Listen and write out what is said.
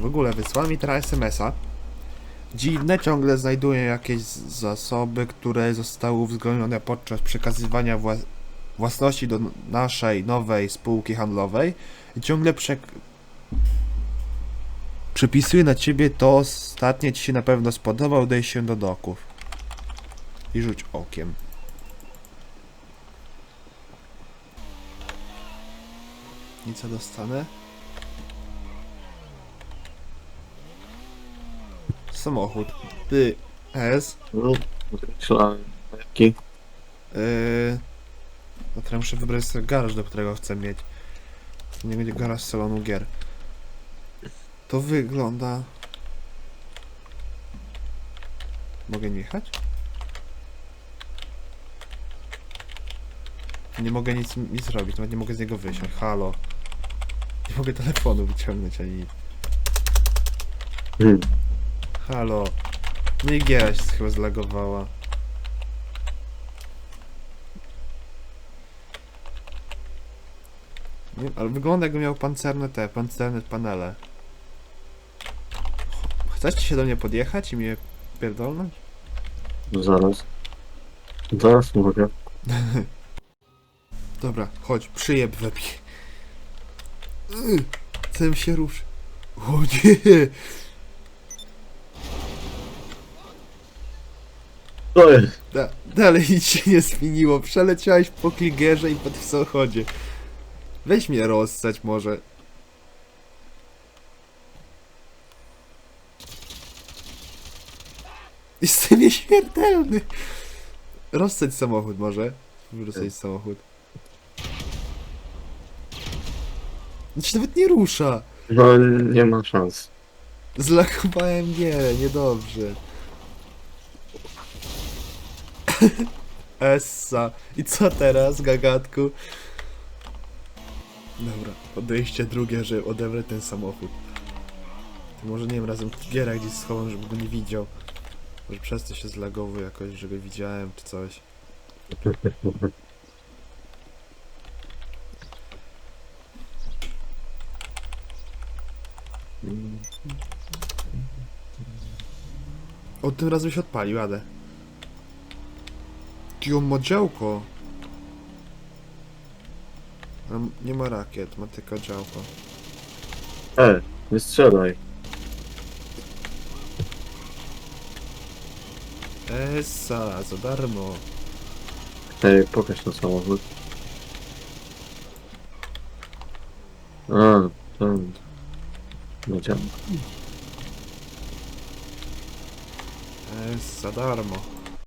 w ogóle wysłał mi teraz SMS-a. Dziwne, ciągle znajduję jakieś zasoby, które zostały uwzględnione podczas przekazywania wła- własności do naszej nowej spółki handlowej i ciągle przek... Przepisuję na ciebie to ostatnie ci się na pewno spodobał, daj się do doków. I rzuć okiem. Co dostanę? Samochód. Ty. S. No, myślałem. Jaki? Yy... No teraz muszę wybrać sobie garaż, do którego chcę mieć. Nie będzie garaż salonu gier. To wygląda... Mogę nie jechać? Nie mogę nic, nic zrobić, nawet nie mogę z niego wysiąść. Halo. Nie mogę telefonu wyciągnąć ani. Hmm. Halo. No i giera się chyba zlagowała. Nie, ale wygląda jakby miał pancerne te, pancerne panele. Chcecie się do mnie podjechać i mnie pierdolnąć? No zaraz. Zaraz mogę. Dobra, chodź, przyjeb webie. Chcę się ruszy. O nie! To jest. Da, dalej nic się nie zmieniło. Przeleciałeś po kligerze i po tym samochodzie. Weź mnie rozstać może. Jestem nieśmiertelny. Rozstać samochód może. Rozstać samochód. On się nawet nie rusza. No nie ma szans. Zlakowałem gierę, niedobrze. Essa. I co teraz, gagatku? Dobra, podejście drugie, że odebrę ten samochód. Może nie wiem, razem giera gdzieś schowam, żeby go nie widział. Może przez to się zlagował jakoś, że go widziałem, czy coś. O, tym razem się odpalił, jadę. Ty on ma działko. Ale nie ma rakiet, ma tylko działko. E, nie strzelaj. Essa, za darmo. Ej, pokaż ten samochód. A, tam. No działa. Essa, darmo.